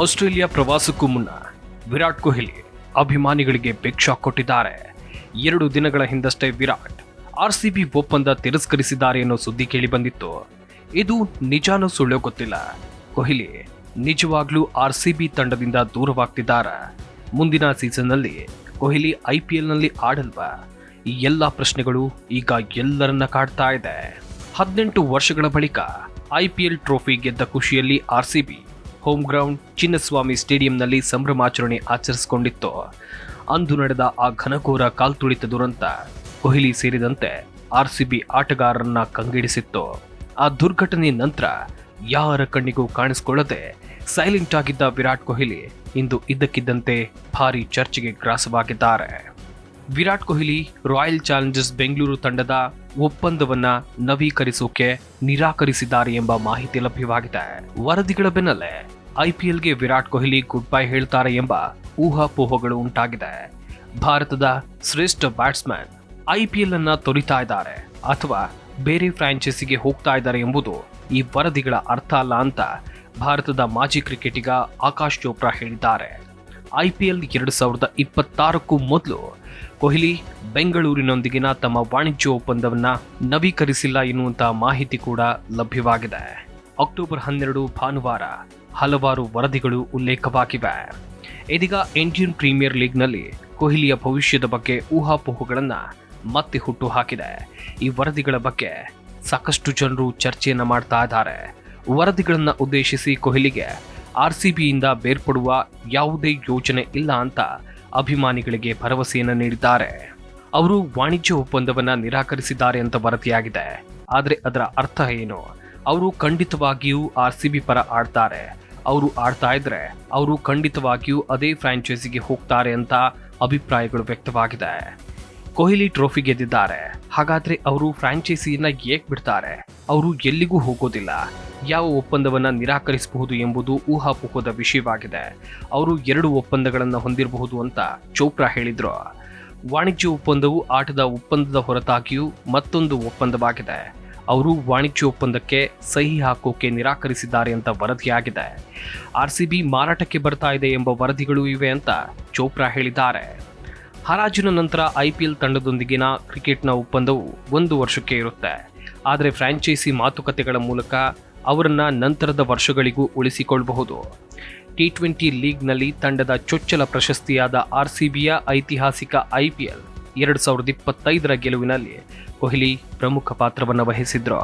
Australia ಪ್ರವಾಸಕ್ಕೂ ಮುನ್ನ ವಿರಾಟ್ ಕೊಹ್ಲಿ ಅಭಿಮಾನಿಗಳಿಗೆ big ಕೊಟ್ಟಿದ್ದಾರೆ. ಎರಡು ದಿನಗಳ ಹಿಂದಷ್ಟೇ ವಿರಾಟ್ ಆರ್ಸಿಬಿ ಒಪ್ಪಂದ ತಿರಸ್ಕರಿಸಿದ್ದಾರೆ ಅನ್ನೋ ಸುದ್ದಿ ಕೇಳಿಬಂದಿತ್ತು. ಇದು ನಿಜಾನೂ ಸುಳ್ಳೋ ಗೊತ್ತಿಲ್ಲ. ಕೊಹ್ಲಿ ನಿಜವಾಗ್ಲೂ ಆರ್ಸಿಬಿ ತಂಡದಿಂದ ದೂರವಾಗ್ತಿದ್ದಾರೆ. ಮುಂದಿನ ಸೀಸನ್ನಲ್ಲಿ ಕೊಹ್ಲಿ ಐಪಿಎಲ್ನಲ್ಲಿ ಆಡಲ್ವಾ? ಈ ಎಲ್ಲ ಪ್ರಶ್ನೆಗಳು ಈಗ ಎಲ್ಲರನ್ನ ಕಾಡ್ತಾ ಇದೆ. ಹದಿನೆಂಟು ವರ್ಷಗಳ ಬಳಿಕ ಐಪಿಎಲ್ ಟ್ರೋಫಿ ಗೆದ್ದ ಖುಷಿಯಲ್ಲಿ ಆರ್ಸಿಬಿ ಹೋಮ್ ಗ್ರೌಂಡ್ ಚಿನ್ನಸ್ವಾಮಿ ಸ್ಟೇಡಿಯಂನಲ್ಲಿ ಸಂಭ್ರಮಾಚರಣೆ ಆಚರಿಸಿಕೊಂಡಿತ್ತು. ಅಂದು ನಡೆದ ಆ ಘನಘೋರ ಕಾಲ್ತುಳಿತ ದುರಂತ ಕೊಹ್ಲಿ ಸೇರಿದಂತೆ ಆರ್ಸಿಬಿ ಆಟಗಾರರನ್ನ ಕಂಗೆಡಿಸಿತ್ತು. ಆ ದುರ್ಘಟನೆ ನಂತರ ಯಾರ ಕಣ್ಣಿಗೂ ಕಾಣಿಸಿಕೊಳ್ಳದೆ ಸೈಲೆಂಟ್ ಆಗಿದ್ದ ವಿರಾಟ್ ಕೊಹ್ಲಿ ಇಂದು ಇದ್ದಕ್ಕಿದ್ದಂತೆ ಭಾರಿ ಚರ್ಚೆಗೆ ಗ್ರಾಸವಾಗಿದ್ದಾರೆ. ವಿರಾಟ್ ಕೊಹ್ಲಿ ರಾಯಲ್ ಚಾಲೆಂಜರ್ಸ್ ಬೆಂಗಳೂರು ತಂಡದ ಒಪ್ಪಂದವನ್ನ ನವೀಕರಿಸೋಕೆ ನಿರಾಕರಿಸಿದ್ದಾರೆ ಎಂಬ ಮಾಹಿತಿ ಲಭ್ಯವಾಗಿದೆ. ವರದಿಗಳ ಬೆನ್ನಲ್ಲೇ ಐಪಿಎಲ್ಗೆ ವಿರಾಟ್ ಕೊಹ್ಲಿ ಗುಡ್ ಬೈ ಹೇಳ್ತಾರೆ ಎಂಬ ಊಹಾಪೋಹಗಳು ಉಂಟಾಗಿದೆ. ಭಾರತದ ಶ್ರೇಷ್ಠ ಬ್ಯಾಟ್ಸ್ಮನ್ ಐಪಿಎಲ್ ಅನ್ನ ತೊರಿತಾ ಇದ್ದಾರೆ ಅಥವಾ ಬೇರೆ ಫ್ರಾಂಚೈಸಿಗೆ ಹೋಗ್ತಾ ಇದ್ದಾರೆ ಎಂಬುದು ಈ ವರದಿಗಳ ಅರ್ಥ ಅಲ್ಲ ಅಂತ ಭಾರತದ ಮಾಜಿ ಕ್ರಿಕೆಟಿಗ ಆಕಾಶ್ ಚೋಪ್ರಾ ಹೇಳಿದ್ದಾರೆ. ಐಪಿಎಲ್ ಎರಡು ಸಾವಿರದ ಇಪ್ಪತ್ತಾರಕ್ಕೂ ಮೊದಲು ಕೊಹ್ಲಿ ಬೆಂಗಳೂರಿನೊಂದಿಗಿನ ತಮ್ಮ ವಾಣಿಜ್ಯ ಒಪ್ಪಂದವನ್ನ ನವೀಕರಿಸಿಲ್ಲ ಎನ್ನುವಂತಹ ಮಾಹಿತಿ ಕೂಡ ಲಭ್ಯವಾಗಿದೆ. ಅಕ್ಟೋಬರ್ ಹನ್ನೆರಡು ಭಾನುವಾರ ಹಲವಾರು ವರದಿಗಳು ಉಲ್ಲೇಖವಾಗಿವೆ. ಇದೀಗ ಇಂಡಿಯನ್ ಪ್ರೀಮಿಯರ್ ಲೀಗ್ನಲ್ಲಿ ಕೊಹ್ಲಿಯ ಭವಿಷ್ಯದ ಬಗ್ಗೆ ಊಹಾಪೋಹಗಳನ್ನು ಮತ್ತೆ ಹುಟ್ಟು ಹಾಕಿದೆ ಈ ವರದಿಗಳ ಬಗ್ಗೆ ಸಾಕಷ್ಟು ಜನರು ಚರ್ಚೆಯನ್ನು ಮಾಡ್ತಾ ಇದ್ದಾರೆ. ವರದಿಗಳನ್ನು ಉದ್ದೇಶಿಸಿ ಕೊಹ್ಲಿಗೆ ಆರ್ ಸಿ ಬಿಯಿಂದ ಬೇರ್ಪಡುವ ಯಾವುದೇ ಯೋಜನೆ ಇಲ್ಲ ಅಂತ ಅಭಿಮಾನಿಗಳಿಗೆ ಭರವಸೆಯನ್ನು ನೀಡಿದ್ದಾರೆ. ಅವರು ವಾಣಿಜ್ಯ ಒಪ್ಪಂದವನ್ನ ನಿರಾಕರಿಸಿದ್ದಾರೆ ಅಂತ ವರದಿಯಾಗಿದೆ. ಆದರೆ ಅದರ ಅರ್ಥ ಏನು? ಅವರು ಖಂಡಿತವಾಗಿಯೂ ಆರ್ ಸಿ ಬಿ ಪರ ಆಡ್ತಾರೆ. ಅವರು ಆಡ್ತಾ ಇದ್ರೆ ಅವರು ಖಂಡಿತವಾಗಿಯೂ ಅದೇ ಫ್ರಾಂಚೈಸಿಗೆ ಹೋಗ್ತಾರೆ ಅಂತ ಅಭಿಪ್ರಾಯಗಳು ವ್ಯಕ್ತವಾಗಿದೆ. ಕೊಹ್ಲಿ ಟ್ರೋಫಿ ಗೆದ್ದಿದ್ದಾರೆ. ಹಾಗಾದ್ರೆ ಅವರು ಫ್ರಾಂಚೈಸಿಯನ್ನ ಏಕ್ ಬಿಡ್ತಾರೆ? ಅವರು ಎಲ್ಲಿಗೂ ಹೋಗೋದಿಲ್ಲ. ಯಾವ ಒಪ್ಪಂದವನ್ನ ನಿರಾಕರಿಸಬಹುದು ಎಂಬುದು ಊಹಾಪೋಹದ ವಿಷಯವಾಗಿದೆ. ಅವರು ಎರಡು ಒಪ್ಪಂದಗಳನ್ನು ಹೊಂದಿರಬಹುದು ಅಂತ ಚೋಪ್ರಾ ಹೇಳಿದ್ರು. ವಾಣಿಜ್ಯ ಒಪ್ಪಂದವು ಆಟದ ಒಪ್ಪಂದದ ಹೊರತಾಗಿಯೂ ಮತ್ತೊಂದು ಒಪ್ಪಂದವಾಗಿದೆ. ಅವರು ವಾಣಿಜ್ಯ ಒಪ್ಪಂದಕ್ಕೆ ಸಹಿ ಹಾಕೋಕೆ ನಿರಾಕರಿಸಿದ್ದಾರೆ ಅಂತ ವರದಿಯಾಗಿದೆ. ಆರ್ ಸಿ ಬಿ ಮಾರಾಟಕ್ಕೆ ಬರ್ತಾ ಇದೆ ಎಂಬ ವರದಿಗಳು ಇವೆ ಅಂತ ಚೋಪ್ರಾ ಹೇಳಿದ್ದಾರೆ. ಹರಾಜಿನ ನಂತರ ಐಪಿಎಲ್ ತಂಡದೊಂದಿಗಿನ ಕ್ರಿಕೆಟ್ನ ಒಪ್ಪಂದವು ಒಂದು ವರ್ಷಕ್ಕೆ ಇರುತ್ತೆ. ಆದರೆ ಫ್ರಾಂಚೈಸಿ ಮಾತುಕತೆಗಳ ಮೂಲಕ ಅವರನ್ನು ನಂತರದ ವರ್ಷಗಳಿಗೂ ಉಳಿಸಿಕೊಳ್ಳಬಹುದು. ಟಿ ಟ್ವೆಂಟಿ ಲೀಗ್ನಲ್ಲಿ ತಂಡದ ಚೊಚ್ಚಲ ಪ್ರಶಸ್ತಿಯಾದ ಆರ್ ಸಿ ಬಿಯ ಐತಿಹಾಸಿಕ ಐಪಿಎಲ್ ಎರಡು ಸಾವಿರದ ಇಪ್ಪತ್ತೈದರ ಗೆಲುವಿನಲ್ಲಿ ಕೊಹ್ಲಿ ಪ್ರಮುಖ ಪಾತ್ರವನ್ನು ವಹಿಸಿದ್ರು.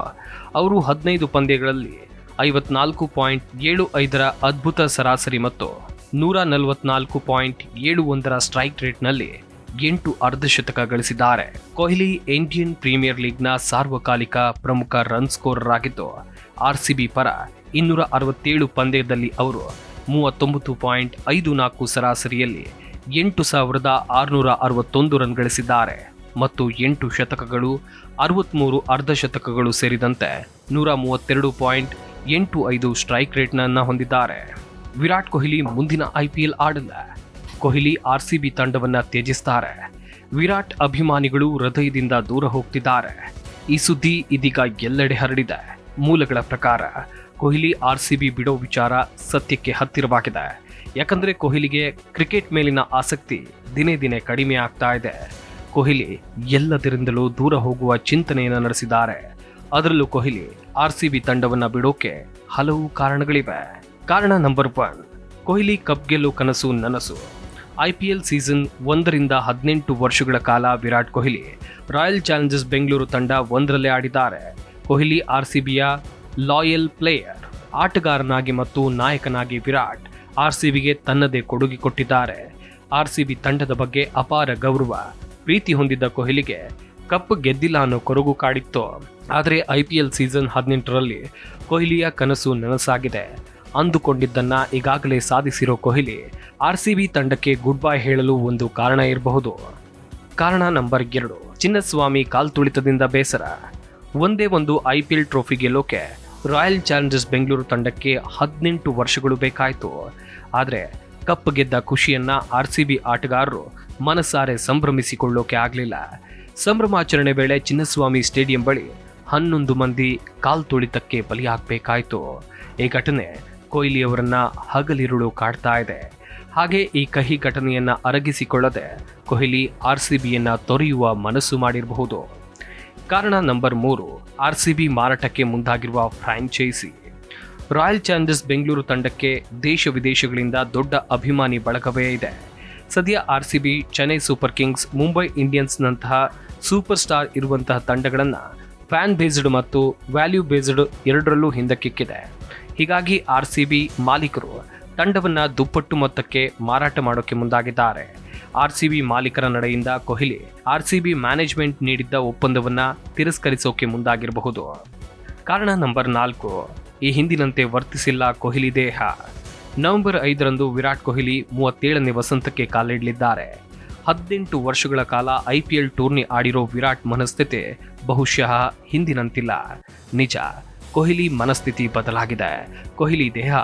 ಅವರು ಹದಿನೈದು ಪಂದ್ಯಗಳಲ್ಲಿ ಐವತ್ನಾಲ್ಕು ಪಾಯಿಂಟ್ ಏಳು ಐದರ ಅದ್ಭುತ ಸರಾಸರಿ ಮತ್ತು ನೂರ ನಲವತ್ನಾಲ್ಕು ಪಾಯಿಂಟ್ ಏಳು ಒಂದರ ಸ್ಟ್ರೈಕ್ ರೇಟ್ನಲ್ಲಿ ಎಂಟು ಅರ್ಧಶತಕ ಗಳಿಸಿದ್ದಾರೆ. ಕೊಹ್ಲಿ ಇಂಡಿಯನ್ ಪ್ರೀಮಿಯರ್ ಲೀಗ್ನ ಸಾರ್ವಕಾಲಿಕ ಪ್ರಮುಖ ರನ್ ಸ್ಕೋರರ್ ಆಗಿದ್ದು ಆರ್ಸಿಬಿ ಪರ ಇನ್ನೂರ ಅರವತ್ತೇಳು ಪಂದ್ಯದಲ್ಲಿ ಅವರು ಮೂವತ್ತೊಂಬತ್ತು ಪಾಯಿಂಟ್ ಐದು ನಾಲ್ಕು ಸರಾಸರಿಯಲ್ಲಿ ಎಂಟು ಸಾವಿರದ ಆರುನೂರ ಅರವತ್ತೊಂದು ರನ್ ಗಳಿಸಿದ್ದಾರೆ. ಮತ್ತು ಎಂಟು ಶತಕಗಳು, ಅರವತ್ಮೂರು ಅರ್ಧಶತಕಗಳು ಸೇರಿದಂತೆ ನೂರ ಮೂವತ್ತೆರಡು ಪಾಯಿಂಟ್ ಎಂಟು ಐದು ಸ್ಟ್ರೈಕ್ ರೇಟ್ನನ್ನು ಹೊಂದಿದ್ದಾರೆ. ವಿರಾಟ್ ಕೊಹ್ಲಿ ಮುಂದಿನ ಐ ಪಿ ಎಲ್ ಆಡಲ್ಲ. ಕೊಹ್ಲಿ ಆರ್ ಸಿ ಬಿ ತಂಡವನ್ನು ತ್ಯಜಿಸ್ತಾರೆ. ವಿರಾಟ್ ಅಭಿಮಾನಿಗಳು ಹೃದಯದಿಂದ ದೂರ ಹೋಗ್ತಿದ್ದಾರೆ. ಈ ಸುದ್ದಿ ಇದೀಗ ಎಲ್ಲೆಡೆ ಹರಡಿದೆ. ಮೂಲಗಳ ಪ್ರಕಾರ, ಕೊಹ್ಲಿ ಆರ್ ಸಿ ಬಿ ಬಿಡೋ ವಿಚಾರ ಸತ್ಯಕ್ಕೆ ಹತ್ತಿರವಾಗಿದೆ. ಯಾಕಂದರೆ ಕೊಹ್ಲಿಗೆ ಕ್ರಿಕೆಟ್ ಮೇಲಿನ ಆಸಕ್ತಿ ದಿನೇ ದಿನೇ ಕಡಿಮೆ ಆಗ್ತಾ ಇದೆ. ಕೊಹ್ಲಿ ಎಲ್ಲದರಿಂದಲೂ ದೂರ ಹೋಗುವ ಚಿಂತನೆಯನ್ನು ನಡೆಸಿದ್ದಾರೆ. ಅದರಲ್ಲೂ ಕೊಹ್ಲಿ ಆರ್ ಸಿ ಬಿ ತಂಡವನ್ನ ಬಿಡೋಕೆ ಹಲವು ಕಾರಣಗಳಿವೆ. ಕಾರಣ ನಂಬರ್ ಒನ್, ಕೊಹ್ಲಿ ಕಪ್ ಗೆಲ್ಲೋ ಕನಸು ನನಸು. ಐ ಪಿ ಎಲ್ ಸೀಸನ್ ಒಂದರಿಂದ ಹದಿನೆಂಟು ವರ್ಷಗಳ ಕಾಲ ವಿರಾಟ್ ಕೊಹ್ಲಿ ರಾಯಲ್ ಚಾಲೆಂಜರ್ಸ್ ಬೆಂಗಳೂರು ತಂಡ ಒಂದರಲ್ಲೇ ಆಡಿದ್ದಾರೆ. ಕೊಹ್ಲಿ ಆರ್ ಸಿ ಬಿಯ ಲಾಯಲ್ ಪ್ಲೇಯರ್ ಆಟಗಾರನಾಗಿ ಮತ್ತು ನಾಯಕನಾಗಿ ವಿರಾಟ್ ಆರ್ ಸಿ ಬಿಗೆ ತನ್ನದೇ ಕೊಡುಗೆ ಕೊಟ್ಟಿದ್ದಾರೆ. ಆರ್ ಸಿ ಬಿ ತಂಡದ ಬಗ್ಗೆ ಅಪಾರ ಗೌರವ ಪ್ರೀತಿ ಹೊಂದಿದ್ದ ಕೊಹ್ಲಿಗೆ ಕಪ್ ಗೆದ್ದಿಲ್ಲ ಅನ್ನೋ ಕೊರಗು ಕಾಡಿತ್ತು. ಆದರೆ ಐ ಪಿ ಎಲ್ ಸೀಸನ್ ಹದಿನೆಂಟರಲ್ಲಿ ಕೊಹ್ಲಿಯ ಕನಸು ನನಸಾಗಿದೆ. ಅಂದುಕೊಂಡಿದ್ದನ್ನ ಈಗಾಗಲೇ ಸಾಧಿಸಿರೋ ಕೊಹ್ಲಿ ಆರ್ ಸಿ ಬಿ ತಂಡಕ್ಕೆ ಗುಡ್ ಬೈ ಹೇಳಲು ಒಂದು ಕಾರಣ ಇರಬಹುದು. ಕಾರಣ ನಂಬರ್ ಎರಡು, ಚಿನ್ನಸ್ವಾಮಿ ಕಾಲ್ತುಳಿತದಿಂದ ಬೇಸರ. ಒಂದೇ ಒಂದು ಐ ಪಿ ಎಲ್ ಟ್ರೋಫಿ ಗೆಲ್ಲೋಕೆ ರಾಯಲ್ ಚಾಲೆಂಜರ್ಸ್ ಬೆಂಗಳೂರು ತಂಡಕ್ಕೆ ಹದಿನೆಂಟು ವರ್ಷಗಳು ಬೇಕಾಯಿತು. ಆದರೆ ಕಪ್ ಗೆದ್ದ ಖುಷಿಯನ್ನ ಆರ್ ಸಿ ಬಿ ಆಟಗಾರರು ಮನಸಾರೆ ಸಂಭ್ರಮಿಸಿಕೊಳ್ಳೋಕೆ ಆಗಲಿಲ್ಲ. ಸಂಭ್ರಮಾಚರಣೆ ವೇಳೆ ಚಿನ್ನಸ್ವಾಮಿ ಸ್ಟೇಡಿಯಂ ಬಳಿ ಹನ್ನೊಂದು ಮಂದಿ ಕಾಲ್ತುಳಿತಕ್ಕೆ ಬಲಿಯಾಗಬೇಕಾಯಿತು ಈ ಘಟನೆ ಕೊಹ್ಲಿಯವರನ್ನ ಹಗಲಿರುಳು ಕಾಡ್ತಾ ಇದೆ. ಹಾಗೆ ಈ ಕಹಿ ಘಟನೆಯನ್ನ ಅರಗಿಸಿಕೊಳ್ಳದೆ ಕೊಹ್ಲಿ ಆರ್ ಸಿ ಬಿಯನ್ನ ತೊರೆಯುವ ಮನಸ್ಸು ಮಾಡಿರಬಹುದು. ಕಾರಣ ನಂಬರ್ ಮೂರು ಆರ್ ಸಿ ಬಿ ಮಾರಾಟಕ್ಕೆ ಮುಂದಾಗಿರುವ ಫ್ರಾಂಚೈಸಿ ರಾಯಲ್ ಚಾಲೆಂಜರ್ಸ್ ಬೆಂಗಳೂರು ತಂಡಕ್ಕೆ ದೇಶ ವಿದೇಶಗಳಿಂದ ದೊಡ್ಡ ಅಭಿಮಾನಿ ಬಳಗವೇ ಇದೆ. ಸದ್ಯ R C B Chennai Super Kings, Mumbai ಇಂಡಿಯನ್ಸ್ನಂತಹ super star ಇರುವಂತಹ ತಂಡಗಳನ್ನು ಫ್ಯಾನ್ ಬೇಸ್ಡ್ ಮತ್ತು ವ್ಯಾಲ್ಯೂ ಬೇಸ್ಡ್ ಎರಡರಲ್ಲೂ ಹಿಂದಕ್ಕಿಕ್ಕಿದೆ ಹೀಗಾಗಿ ಆರ್ ಸಿ ಬಿ ಮಾಲೀಕರು ತಂಡವನ್ನು ದುಪ್ಪಟ್ಟು ಮೊತ್ತಕ್ಕೆ ಮಾರಾಟ ಮಾಡೋಕೆ ಮುಂದಾಗಿದ್ದಾರೆ. ಆರ್ ಸಿ ಬಿ ಮಾಲೀಕರ ನಡೆಯಿಂದ Kohli R C B management ನೀಡಿದ್ದ ಒಪ್ಪಂದವನ್ನು ತಿರಸ್ಕರಿಸೋಕೆ ಮುಂದಾಗಿರಬಹುದು. ಕಾರಣ ನಂಬರ್ ನಾಲ್ಕು. ಈ ಹಿಂದಿನಂತೆ ವರ್ತಿಸಿಲ್ಲ ಕೊಹ್ಲಿ ದೇಹ. ನವೆಂಬರ್ ಐದರಂದು ವಿರಾಟ್ ಕೊಹ್ಲಿ ಮೂವತ್ತೇಳನೇ ವಸಂತಕ್ಕೆ ಕಾಲಿಡಲಿದ್ದಾರೆ. ಹದಿನೆಂಟು ವರ್ಷಗಳ ಕಾಲ ಐ ಪಿ ಎಲ್ ಟೂರ್ನಿ ಆಡಿರೋ ವಿರಾಟ್ ಮನಸ್ಥಿತಿ ಬಹುಶಃ ಹಿಂದಿನಂತಿಲ್ಲ. ನಿಜ, ಕೊಹ್ಲಿ ಮನಸ್ಥಿತಿ ಬದಲಾಗಿದೆ. ಕೊಹ್ಲಿ ದೇಹ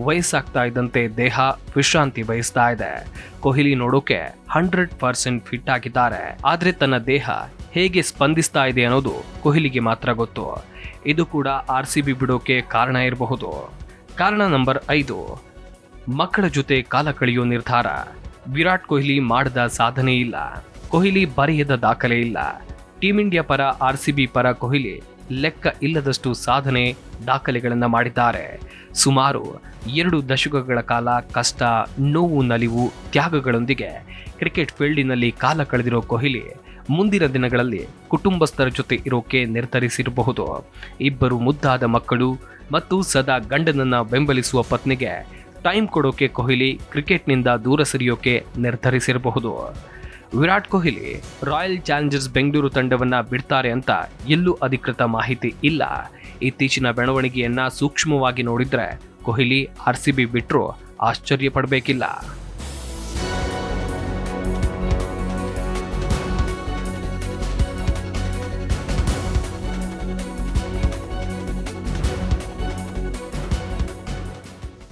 ವಯಸ್ಸಾಗ್ತಾ ಇದ್ದಂತೆ ದೇಹ ವಿಶ್ರಾಂತಿ ಬಯಸ್ತಾ ಇದೆ. ಕೊಹ್ಲಿ ನೋಡೋಕೆ ಹಂಡ್ರೆಡ್ ಪರ್ಸೆಂಟ್ ಫಿಟ್ ಆಗಿದ್ದಾರೆ. ಆದರೆ ತನ್ನ ದೇಹ ಹೇಗೆ ಸ್ಪಂದಿಸ್ತಾ ಇದೆ ಅನ್ನೋದು ಕೊಹ್ಲಿಗೆ ಮಾತ್ರ ಗೊತ್ತು. ಇದು ಕೂಡ ಆರ್ ಸಿ ಬಿ ಬಿಡೋಕೆ ಕಾರಣ ಇರಬಹುದು. ಕಾರಣ ನಂಬರ್ ಐದು, ಮಕ್ಕಳ ಜೊತೆ ಕಾಲ ಕಳೆಯೋ ನಿರ್ಧಾರ. ವಿರಾಟ್ ಕೊಹ್ಲಿ ಮಾಡದ ಸಾಧನೆ ಇಲ್ಲ. ಕೊಹ್ಲಿ ಬರೆಯದ ದಾಖಲೆ ಇಲ್ಲ. ಟೀಮ್ ಇಂಡಿಯಾ ಪರ ಆರ್ ಸಿ ಬಿ ಪರ ಕೊಹ್ಲಿ ಲೆಕ್ಕ ಇಲ್ಲದಷ್ಟು ಸಾಧನೆ ದಾಖಲೆಗಳನ್ನು ಮಾಡಿದ್ದಾರೆ. ಸುಮಾರು ಎರಡು ದಶಕಗಳ ಕಾಲ ಕಷ್ಟ, ನೋವು, ನಲಿವು, ತ್ಯಾಗಗಳೊಂದಿಗೆ ಕ್ರಿಕೆಟ್ ಫೀಲ್ಡಿನಲ್ಲಿ ಕಾಲ ಕಳೆದಿರೋ ಕೊಹ್ಲಿ ಮುಂದಿನ ದಿನಗಳಲ್ಲಿ ಕುಟುಂಬಸ್ಥರ ಜೊತೆ ಇರೋಕೆ ನಿರ್ಧರಿಸಿರಬಹುದು. ಇಬ್ಬರು ಮುದ್ದಾದ ಮಕ್ಕಳು ಮತ್ತು ಸದಾ ಗಂಡನನ್ನ ಬೆಂಬಲಿಸುವ ಪತ್ನಿಗೆ ಟೈಮ್ ಕೊಡೋಕೆ ಕೊಹ್ಲಿ ಕ್ರಿಕೆಟ್ನಿಂದ ದೂರ ಸರಿಯೋಕೆ ನಿರ್ಧರಿಸಿರಬಹುದು. ವಿರಾಟ್ ಕೊಹ್ಲಿ ರಾಯಲ್ ಚಾಲೆಂಜರ್ಸ್ ಬೆಂಗಳೂರು ತಂಡವನ್ನು ಬಿಡ್ತಾರೆ ಅಂತ ಎಲ್ಲೂ ಅಧಿಕೃತ ಮಾಹಿತಿ ಇಲ್ಲ. ಇತ್ತೀಚಿನ ಬೆಳವಣಿಗೆಯನ್ನು ಸೂಕ್ಷ್ಮವಾಗಿ ನೋಡಿದರೆ ಕೊಹ್ಲಿ ಆರ್ ಸಿ ಬಿ ಬಿಟ್ಟರೂ ಆಶ್ಚರ್ಯ ಪಡಬೇಕಿಲ್ಲ.